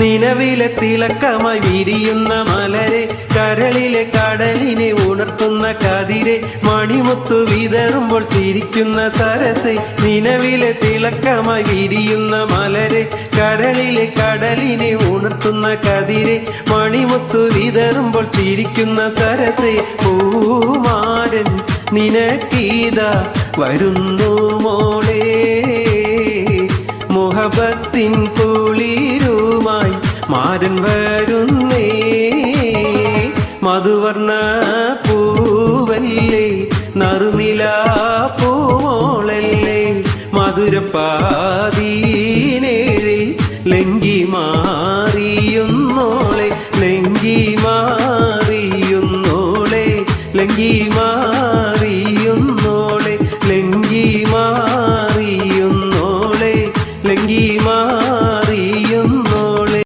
നിലവിലെ തിളക്കമായി വിരിയുന്ന മലരെ കരളിലെ കടലിനെ ഉണർത്തുന്ന കതിരെ മണിമുത്തു വിതറുമ്പോൾ ചിരിക്കുന്ന സരസെ നിലവിലെ തിളക്കമായി വിരിയുന്ന മലരെ കരളിലെ കടലിനെ ഉണർത്തുന്ന കതിരെ മണിമുത്തു വിതറുമ്പോൾ ചിരിക്കുന്ന സരസെ പൂമാരൻ നിനക്കീത വരുന്നു മോളേ. പുളിരുമായി മാരൻ വരുന്നേ. മധുവർണ പൂവല്ലേ നറുനില പൂവോളല്ലേ. മധുരപ്പാതീനേഴി ലങ്കി മാറിയുന്നോളെ ലങ്കി മാറിയുന്നോളെ ലങ്കി മാറിയുന്നോളെ ലങ്കി മാറിയുന്നോളെ ലങ്കി മാ